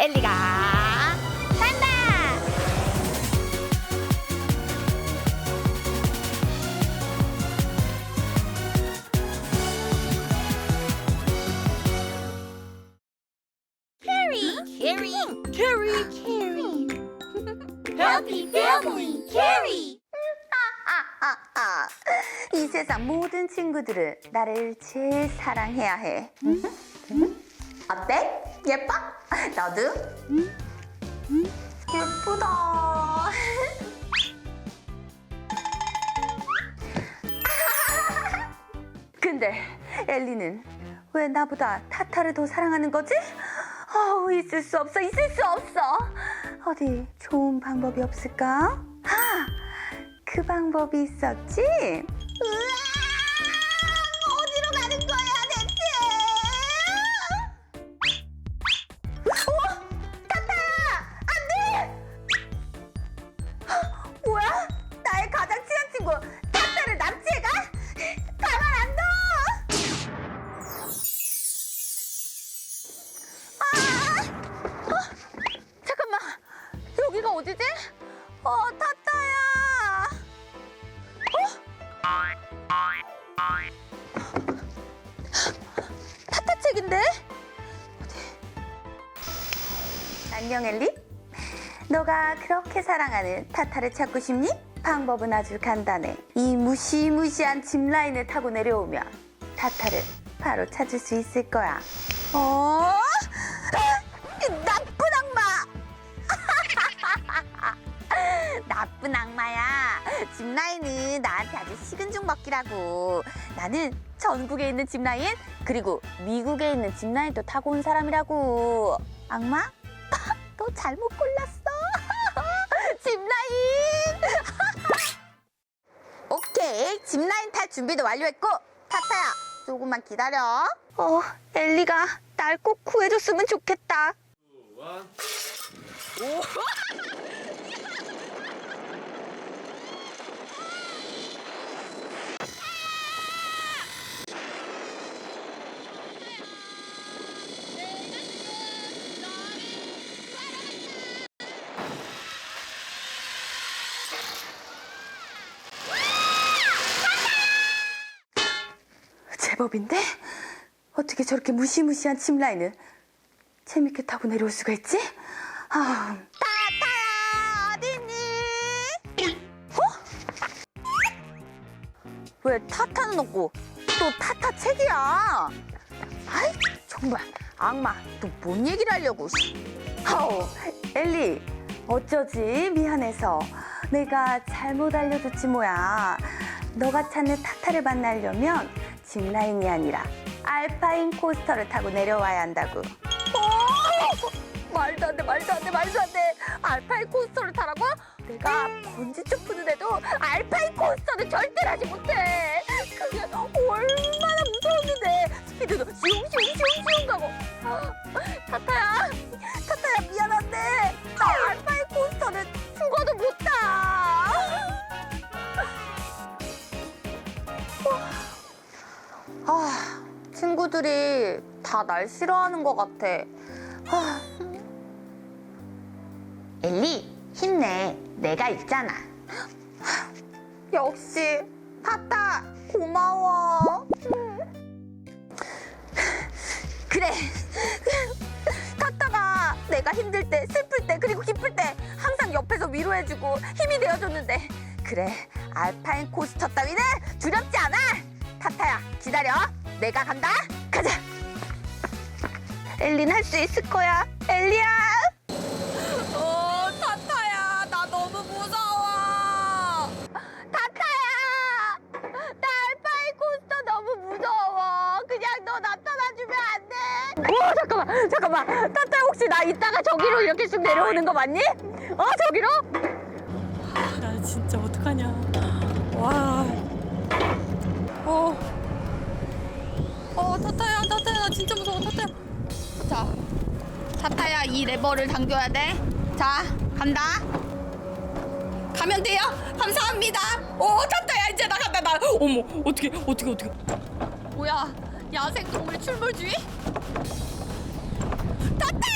엘리가 간다. 캐리, 캐리, 캐리, 캐리. Happy family, 캐리. 이 세상 모든 친구들은 나를 제일 사랑해야 해. 어때? 예뻐? 너도? 예쁘다. 근데 엘리는 왜 나보다 타타를 더 사랑하는 거지? 어, 있을 수 없어, 있을 수 없어. 어디 좋은 방법이 없을까? 아, 그 방법이 있었지? 으아! 타타 책인데? 안녕 엘리. 너가 그렇게 사랑하는 타타를 찾고 싶니? 방법은 아주 간단해. 이 무시무시한 짚 라인을 타고 내려오면 타타를 바로 찾을 수 있을 거야. 어? 이 나쁜 악마! 나쁜 악마야. 짚 라인은 나한테 아주 식은 죽 먹기라고. 나는 전국에 있는 짚 라인 그리고 미국에 있는 짚라인도 타고 온 사람이라고. 악마? 너 잘못 골랐어. 짚라인. 오케이. 짚라인 탈 준비도 완료했고 타타야 조금만 기다려. 어, 엘리가 날 꼭 구해줬으면 좋겠다. 제법인데? 어떻게 저렇게 무시무시한 짚라인을 재밌게 타고 내려올 수가 있지? 아, 타타야 어딨니? 어? 왜 타타는 없고 또 타타 책이야? 아이 정말 악마 또 뭔 얘기를 하려고? 씨. 아우 엘리 어쩌지 미안해서 내가 잘못 알려줬지 뭐야. 너가 찾는 타타를 만나려면 짚라인이 아니라 알파인 코스터를 타고 내려와야 한다고. 오! 말도 안 돼, 말도 안 돼, 말도 안 돼. 알파인 코스터를 타라고? 내가 번지 점프는 해도 알파인 코스터는 절대 하지 못해. 그게 얼마나 무서웠는데 스피드도 슝슝슝슝 다 날 싫어하는 것 같아. 아. 엘리, 힘내. 내가 있잖아. 역시, 타타, 고마워. 그래. 타타가 내가 힘들 때, 슬플 때, 그리고 기쁠 때 항상 옆에서 위로해주고 힘이 되어줬는데. 그래, 알파인 코스터 따위는 두렵지 않아. 타타야, 기다려. 내가 간다. 가자. 엘린 할 수 있을 거야. 엘리야. 어, 타타야, 나 너무 무서워. 타타야. 나 알파인 코스터 너무 무서워. 그냥 너 나타나주면 안 돼. 오 잠깐만 잠깐만. 타타 혹시 나 이따가 저기로 이렇게 쑥 내려오는 거 맞니? 어 저기로? 아, 나 진짜 어떡하냐. 레버를 당겨야 돼. 자, 간다. 가면 돼요. 감사합니다. 오, 탔다. 야, 이제 나간다. 나. 어머, 어떻게, 어떻게, 어떻게. 뭐야, 야생동물 출몰주의? 탔다!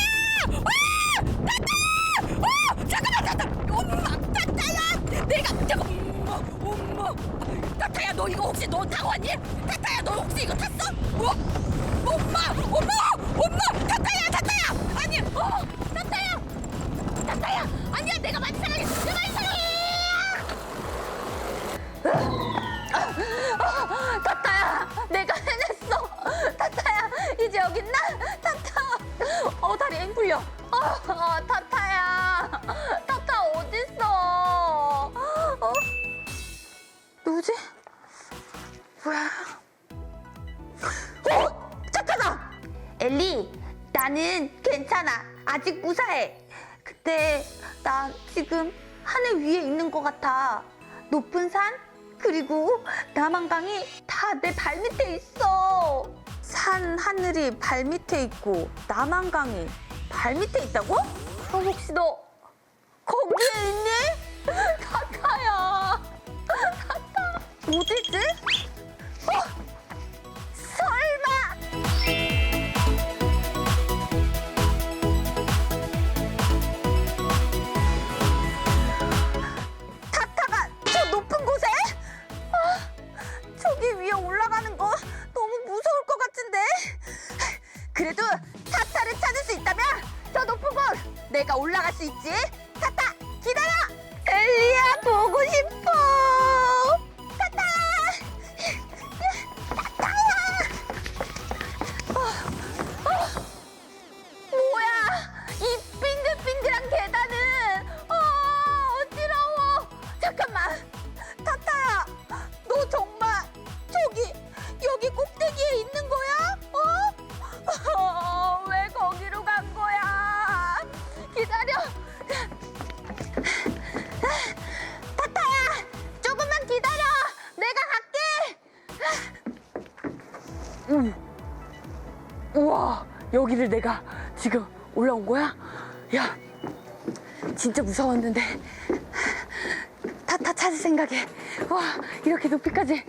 와! 탔다! 오! 잠깐만, 탔다! 엄마, 탔다야! 내가, 잠깐, 엄마, 엄마. 탔다야, 너 이거 혹시 너 타고 왔니? 탔다야, 너 혹시 이거 탔어? 뭐? 풀려. 어, 어, 타타야. 타타 어딨어? 어? 누구지? 뭐야? 어? 착하다! 엘리, 나는 괜찮아. 아직 무사해. 근데 나 지금 하늘 위에 있는 것 같아. 높은 산, 그리고 남한강이 다 내 발밑에 있어. 산 하늘이 발밑에 있고 남한강이 발밑에 있다고? 그럼 혹시 너 거기에 있니? 타타야. 타타. 어디지? 어? 설마? 타타가 저 높은 곳에? 아, 저기 위에 올라가는 거 너무 무서울 것 같은데. 그래도 타타를 찾을 수 있다면 내가 올라갈 수 있지. 타타 기다려. 엘리야 보고 싶어. 우와 여기를 내가 지금 올라온 거야? 야 진짜 무서웠는데. 타타 찾을 생각에. 와 이렇게 높이까지.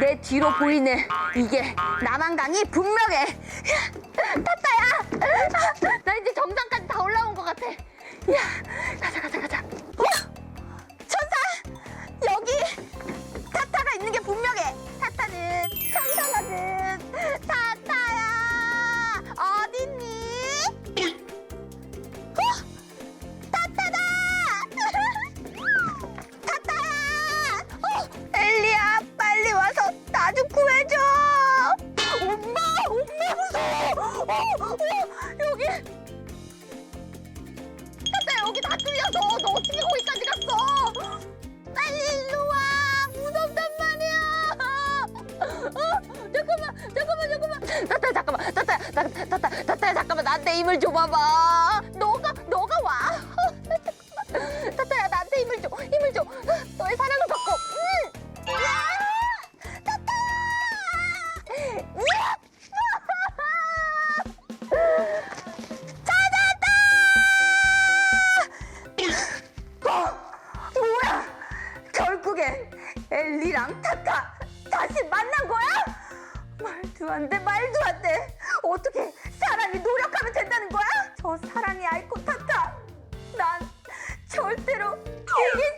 내 뒤로 보이는 이게 남한강이 분명해. 타타야. 나 이제 정상까지 다 올라온 것 같아. 야 나한테 힘을 줘봐봐 너가 너가 와. 따따야 나한테 힘을 줘 힘을 줘 너의 사랑을 받고 응. 야! 따따 야! 뭐야? 결국엔 엘리랑 타타 다시 만난 거야? 말도 안 돼, 말도 안 돼. 어떻게 사랑이 노력하면 된다는 거야? 저 사랑의 아이코 타타. 난 절대로 수